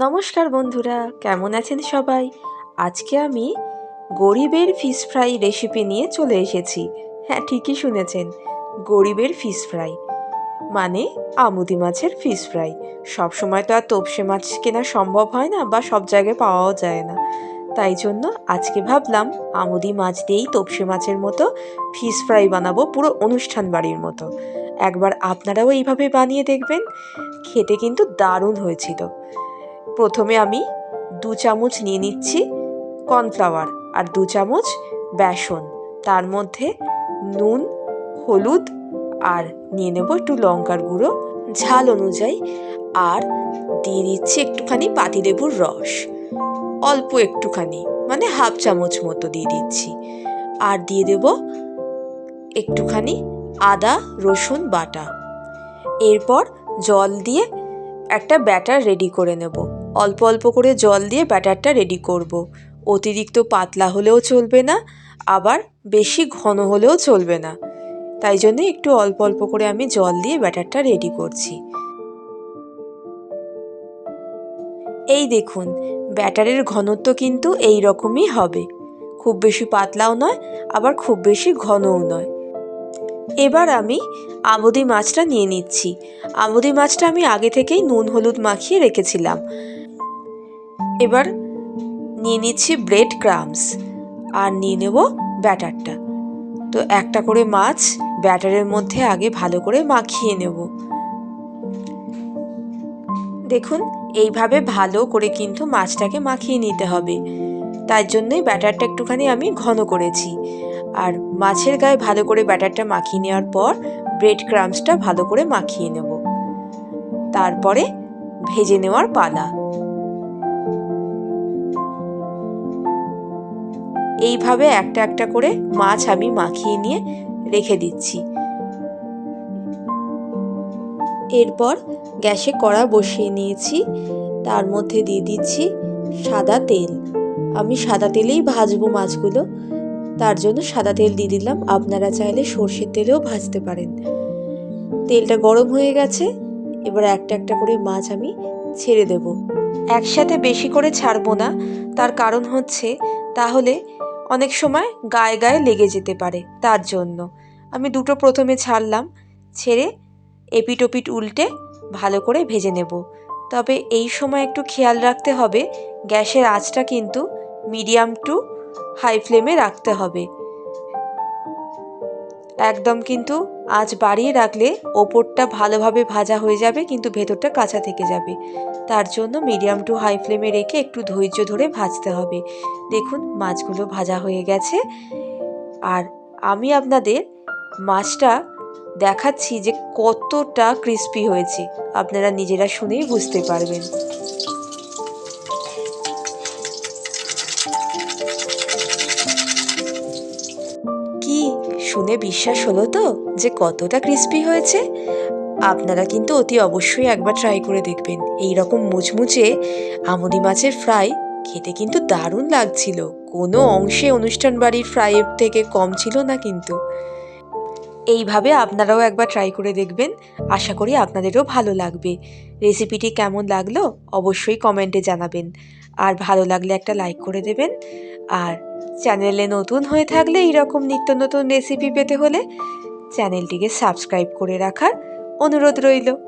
নমস্কার বন্ধুরা, কেমন আছেন সবাই? আজকে আমি গরিবের ফিশ ফ্রাই রেসিপি নিয়ে চলে এসেছি। হ্যাঁ ঠিকই শুনেছেন, গরিবের ফিশ ফ্রাই মানে আমুদি মাছের ফিশ ফ্রাই সব সময় তো আর তোপসে মাছ কেনা সম্ভব হয় না বা সব জায়গায় পাওয়াও যায় না। তাই জন্য আজকে ভাবলাম, আমুদি মাছ দিয়েই তোপসে মাছের মতো ফিশ ফ্রাই বানাবো পুরো অনুষ্ঠান বাড়ির মতো। একবার আপনারাও এইভাবে বানিয়ে দেখবেন, খেতে কিন্তু দারুণ হয়েছিল। প্রথমে আমি দু চামচ নিয়ে নিচ্ছি কর্নফ্লাওয়ার আর দু চামচ বেসন। তার মধ্যে নুন, হলুদ আর নিয়ে নেব একটু লঙ্কার গুঁড়ো। ঝাল অনুযায়ী আর দিয়ে দিচ্ছি একটুখানি পাতিলেবুর রস। অল্প একটুখানি মানে হাফ চামচ মতো দিয়ে দিচ্ছি। আর দিয়ে দেব একটুখানি আদা, রসুন বাটা। এরপর জল দিয়ে একটা ব্যাটার রেডি করে নেব। অল্প অল্প করে জল দিয়ে ব্যাটারটা রেডি করব। অতিরিক্ত পাতলা হলেও চলবে না, আবার বেশি ঘন হলেও চলবে না। তাই জন্য একটু অল্প অল্প করে আমি জল দিয়ে ব্যাটারটা রেডি করছি। এই দেখুন, ব্যাটারের ঘনত্ব কিন্তু এই রকমই হবে। খুব বেশি পাতলাও নয়, আবার খুব বেশি ঘনও নয়। এবার আমি আমুদি মাছটা নিয়ে নিচ্ছি। আমুদি মাছটা আমি আগে থেকেই নুন, হলুদ মাখিয়ে রেখেছিলাম। এবার নিয়ে নিচ্ছি ব্রেড ক্রামস আর নিয়ে নেব ব্যাটারটা। তো একটা করে মাছ ব্যাটারের মধ্যে আগে ভালো করে মাখিয়ে নেব। দেখুন, এইভাবে ভালো করে কিন্তু মাছটাকে মাখিয়ে নিতে হবে। তার জন্যই ব্যাটারটা একটুখানি আমি ঘন করেছি। আর মাছের গায়ে ভালো করে ব্যাটারটা মাখিয়ে নেওয়ার পর ব্রেড ক্রামসটা ভালো করে মাখিয়ে নেব। তারপরে ভেজে নেওয়ার পালা। এইভাবে একটা একটা করে মাছ আমি মাখিয়ে নিয়ে রেখে দিচ্ছি। এরপর গ্যাসে কড়া বসিয়ে নিয়েছি। তার মধ্যে দিয়ে দিচ্ছি সাদা তেল। আমি সাদা তেলেই ভাজবো মাছগুলো। তার জন্য সাদা তেল দিয়ে দিলাম। আপনারা চাইলে সর্ষের তেলেও ভাজতে পারেন। তেলটা গরম হয়ে গেছে। এবার একটা একটা করে মাছ আমি ছেড়ে দেব। একসাথে বেশি করে ছাড়বো না। তার কারণ হচ্ছে, তাহলে অনেক সময় গায়ে গায়ে লেগে যেতে পারে তার জন্য। আমি দুটো প্রথমে ছাড়লাম, ছেড়ে এপিটোপিট উল্টে ভালো করে ভেজে নেব। তবে এই সময় একটু খেয়াল রাখতে হবে, গ্যাসের আঁচটা কিন্তু মিডিয়াম টু হাই ফ্লেমে রাখতে হবে। একদম কিন্তু আঁচ বাড়িয়ে রাখলে ওপরটা ভালোভাবে ভাজা হয়ে যাবে, কিন্তু ভেতরটা কাঁচা থেকে যাবে। তার জন্য মিডিয়াম টু হাই ফ্লেমে রেখে একটু ধৈর্য ধরে ভাজতে হবে। দেখুন, মাছগুলো ভাজা হয়ে গেছে। আর আমি আপনাদের মাছটা দেখাচ্ছি যে কতটা ক্রিস্পি হয়েছে। আপনারা নিজেরা শুনেই বুঝতে পারবেন। শুনে বিশ্বাস হলো তো যে কতটা ক্রিস্পি হয়েছে? আপনারা কিন্তু অতি অবশ্যই একবার ট্রাই করে দেখবেন। এই রকম মুচমুচে আমুদি মাছের ফ্রাই খেতে কিন্তু দারুণ লাগছিল। কোনো অংশে অনুষ্ঠান বাড়ির ফ্রাইয়ের থেকে কম ছিল না কিন্তু। এইভাবে আপনারাও একবার ট্রাই করে দেখবেন। আশা করি আপনাদেরও ভালো লাগবে। রেসিপিটি কেমন লাগল অবশ্যই কমেন্টে জানাবেন। আর ভালো লাগলে একটা লাইক করে দেবেন। আর চ্যানেলে নতুন হয়ে থাকলে এইরকম নিত্য নতুন রেসিপি পেতে হলে চ্যানেলটিকে সাবস্ক্রাইব করে রাখার অনুরোধ রইল।